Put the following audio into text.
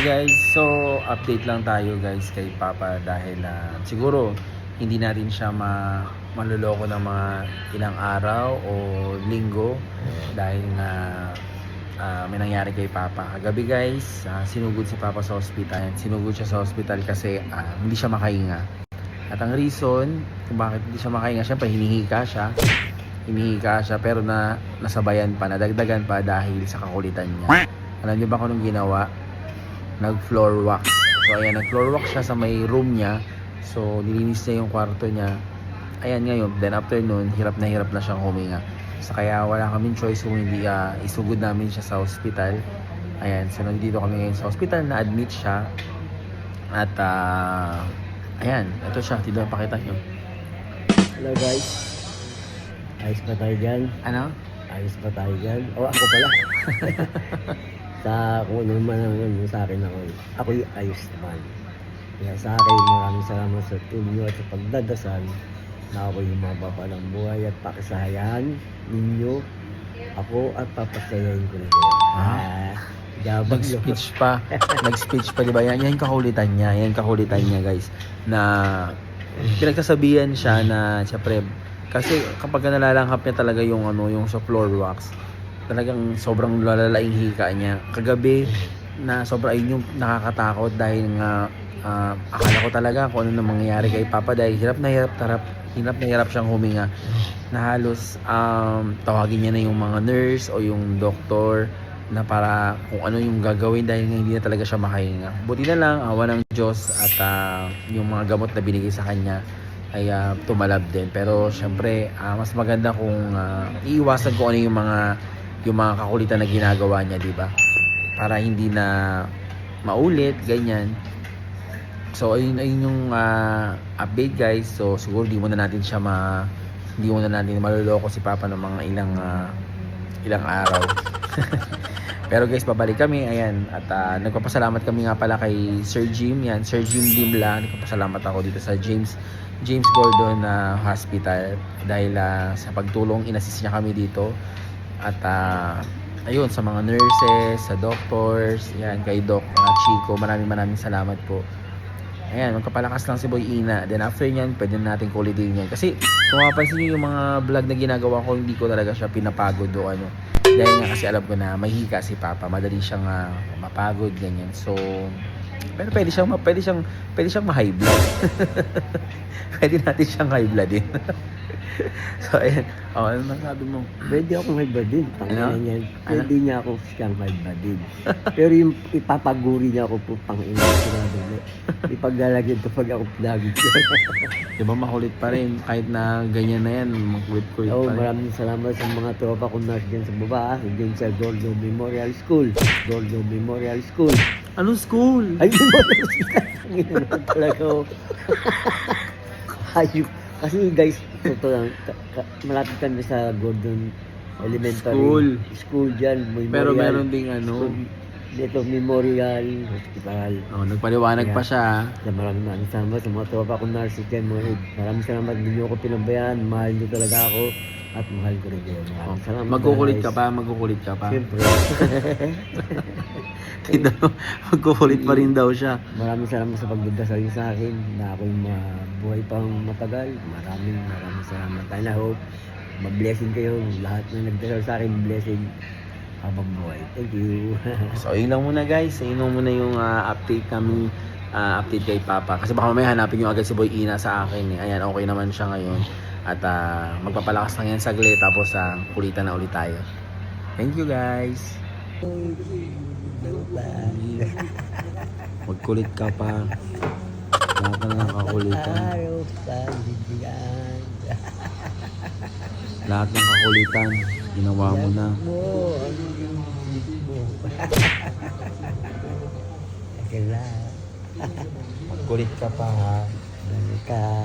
Guys, so update lang tayo guys kay Papa dahil ah, siguro hindi natin siya ma maluloko ng mga ilang araw o linggo dahil nga ah, may nangyari kay Papa. Kagabi guys, ah, sinugod si Papa sa hospital. Sinugod siya sa hospital kasi ah, hindi siya makahinga. At ang reason kung bakit hindi siya makahinga, syempre hinihika siya. Hinihika siya pero na nasabayan pa, nadagdagan pa dahil sa kakulitan niya. Alam niyo ba kung anong ginawa? Nag-floor wax. So ayan, nag-floor wax siya sa may room niya. So nilinis niya yung kwarto niya. Ayan ngayon, then after nun, hirap na hirap na siyang huminga. So kaya wala kaming choice kung hindi ah, isugod namin siya sa hospital. Ayan, so nandito kami ngayon sa hospital, na-admit siya. At ah, ayan, ito siya, tito pakita niyo. Hello guys. Ayos pa tayo dyan. Ano? Ayos pa tayo dyan. O ako pala. sa kung ano man ang ano sa akin ako. Ako yung ayos naman. Kaya sa akin maraming salamat sa tulong at sa pagdadasal na ako yung mababa ng buhay at pakisahayan ninyo. Ako at papasayahin ko kayo. Ah. Yun. Nag-speech pa. Nag-speech pa, di ba? Yan, yan yung kakulitan niya. Yan yung kakulitan niya, guys. Na pinagsasabihan siya na, siyempre, kasi kapag nalalanghap niya talaga yung ano, yung sa floor wax, talagang sobrang lalalaing hika niya. Kagabi, na sobra ayun yung nakakatakot dahil nga ah, akala ko talaga kung ano na mangyayari kay Papa dahil hirap na hirap tarap hirap na hirap siyang huminga na halos um, tawagin niya na yung mga nurse o yung doktor na para kung ano yung gagawin dahil nga hindi na talaga siya makahinga. Buti na lang, awa ng Diyos at ah, yung mga gamot na binigay sa kanya ay ah, tumalab din. Pero syempre, ah, mas maganda kung ah, iiwasan ko ano yung mga yung mga kakulitan na ginagawa niya, di ba? Para hindi na maulit, ganyan. So ayun ayun yung ah, update guys. So siguro di muna natin siya ma hindi muna natin maluloko si Papa ng mga ilang ah, ilang araw. Pero guys, babalik kami. Ayan. At ah, nagpapasalamat kami nga pala kay Sir Jim. Yan, Sir Jim Limla. Nagpapasalamat ako dito sa James James Gordon na Hospital dahil ah, sa pagtulong inassist niya kami dito. At ah, ayun sa mga nurses, sa doctors, yan kay Doc mga Chico, maraming maraming salamat po. Ayan, magkapalakas lang si Boy Ina. Then after nyan, pwede na natin kulitin yan. Kasi kung mapapansin nyo yung mga vlog na ginagawa ko, hindi ko talaga siya pinapagod o ano. Dahil nga kasi alam ko na mahika si Papa. Madali siyang ah, mapagod, ganyan. So, pero pwede siyang, pwede siyang, pwede siyang ma-high blood. pwede natin siyang high blood din. so, ayan. Oh, ano masabi mo? Pwede ako may badin. Ano? Niya. Pwede niya ako siyang may badin. Pero yung ipapaguri niya ako po pang ina. Ipaglalagyan ko pag ako pinagod siya. Di ba makulit pa rin? Kahit na ganyan na yan, makulit-kulit Oo, pa rin. maraming salamat sa mga tropa kong nurse dyan sa baba. ah. Dyan sa Gordo Memorial School. Gordo Memorial School. Anong school? Ay, ina naman talaga ako. Kasi guys, totoo lang, ka- ka- malapit kami sa Gordon Elementary School. School dyan. Memorial. Pero meron ding ano, Dito, Memorial Hospital. oh, nagpaliwanag pa siya. Kaya maraming maraming salamat sa mga tropa kong nurse dyan. Mga, maraming salamat hindi niyo ako pinabayaan. Mahal niyo talaga ako. At mahal ko rin kayo. Maraming salamat. Magkukulit guys. ka pa, magkukulit ka pa. Siyempre. Tignan mo, magkukulit pa rin daw siya. maraming salamat sa pagdadasal niyo sa akin na ako'y mabuhay pang matagal. Maraming maraming salamat. And I hope ma-blessing kayo. Lahat na nagdasal sa akin, blessing habang buhay. Thank you. So, yun lang muna guys. Yun lang muna yung ah, update namin ah, update kay Papa. Kasi baka mamaya hanapin nyo agad si Boy Ina sa akin. Eh. Ayan, okay naman siya ngayon. At ah, magpapalakas lang yan saglit. Tapos ah, kulitan na ulit tayo. Thank you guys. Magkulit ka pa. Lahat na lang kakulitan. Araw sa bibigyan. Lahat ng kakulitan. Ginawa mo na. Magkulit ka pa ha. ka